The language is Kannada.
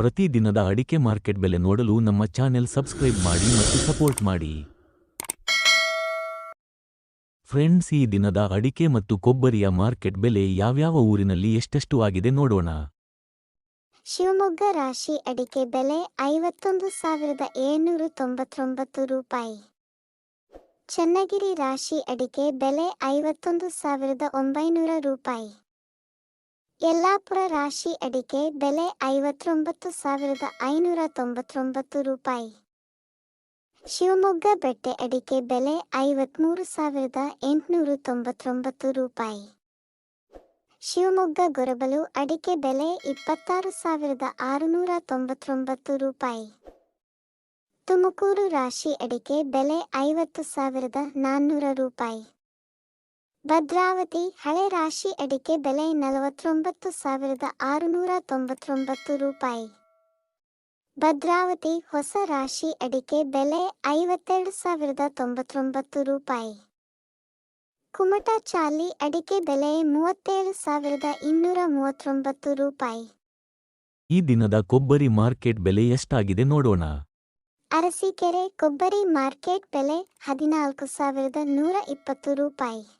ಪ್ರತಿದಿನದ ಅಡಿಕೆ ಮಾರ್ಕೆಟ್ ಬೆಲೆ ನೋಡಲು ನಮ್ಮ ಚಾನೆಲ್ ಸಬ್ಸ್ಕ್ರೈಬ್ ಮಾಡಿ ಮತ್ತು ಸಪೋರ್ಟ್ ಮಾಡಿ. ಫ್ರೆಂಡ್ಸ್, ಈ ದಿನದ ಅಡಿಕೆ ಮತ್ತು ಕೊಬ್ಬರಿಯ ಮಾರ್ಕೆಟ್ ಬೆಲೆ ಯಾವ್ಯಾವ ಊರಿನಲ್ಲಿ ಎಷ್ಟೆಷ್ಟು ಆಗಿದೆ ನೋಡೋಣ. ಶಿವಮೊಗ್ಗ ರಾಶಿ ಅಡಿಕೆ ಬೆಲೆ ಐವತ್ತೊಂದು ಸಾವಿರದ ಏಳ್ನೂರ ತೊಂಬತ್ತೊಂಬತ್ತು ರೂಪಾಯಿ. ಚನ್ನಗಿರಿ ರಾಶಿ ಅಡಿಕೆ ಬೆಲೆ ಐವತ್ತೊಂದು ಸಾವಿರದ ಒಂಬೈನೂರ ರೂಪಾಯಿ. ಯಲ್ಲಾಪುರ ರಾಶಿ ಅಡಿಕೆ ಬೆಲೆ ಐವತ್ತೊಂಬತ್ತು ಸಾವಿರದ ಐನೂರ ತೊಂಬತ್ತೊಂಬತ್ತು ರೂಪಾಯಿ. ಶಿವಮೊಗ್ಗ ಬೆಟ್ಟೆ ಅಡಿಕೆ ಬೆಲೆ ಐವತ್ಮೂರು ಸಾವಿರದ ಎಂಟುನೂರ ತೊಂಬತ್ತೊಂಬತ್ತು ರೂಪಾಯಿ. ಶಿವಮೊಗ್ಗ ಗೊರಬಲು ಅಡಿಕೆ ಬೆಲೆ ಇಪ್ಪತ್ತಾರು ಸಾವಿರದ ಆರುನೂರ ತೊಂಬತ್ತೊಂಬತ್ತು ರೂಪಾಯಿ. ತುಮಕೂರು ರಾಶಿ ಅಡಿಕೆ ಬೆಲೆ ಐವತ್ತು ಸಾವಿರದ ನಾನ್ನೂರ ರೂಪಾಯಿ. ಭದ್ರಾವತಿ ಹಳೆ ರಾಶಿ ಅಡಿಕೆ ಬೆಲೆ ನಲವತ್ತೊಂಬತ್ತು ಸಾವಿರದ ಆರುನೂರ ತೊಂಬತ್ತೊಂಬತ್ತು ರೂಪಾಯಿ. ಭದ್ರಾವತಿ ಹೊಸ ರಾಶಿ ಅಡಿಕೆ ಬೆಲೆ ಐವತ್ತೆರಡು ಸಾವಿರದ ತೊಂಬತ್ತೊಂಬತ್ತು ರೂಪಾಯಿ. ಕುಮಟಾ ಚಾಲಿ ಅಡಿಕೆ ಬೆಲೆ ಮೂವತ್ತೇಳು ಸಾವಿರದ ಇನ್ನೂರ ಮೂವತ್ತೊಂಬತ್ತು ರೂಪಾಯಿ. ಈ ದಿನದ ಕೊಬ್ಬರಿ ಮಾರ್ಕೆಟ್ ಬೆಲೆ ಎಷ್ಟಾಗಿದೆ ನೋಡೋಣ. ಅರಸೀಕೆರೆ ಕೊಬ್ಬರಿ ಮಾರ್ಕೆಟ್ ಬೆಲೆ ಹದಿನಾಲ್ಕು ಸಾವಿರದ ನೂರ ಇಪ್ಪತ್ತು ರೂಪಾಯಿ.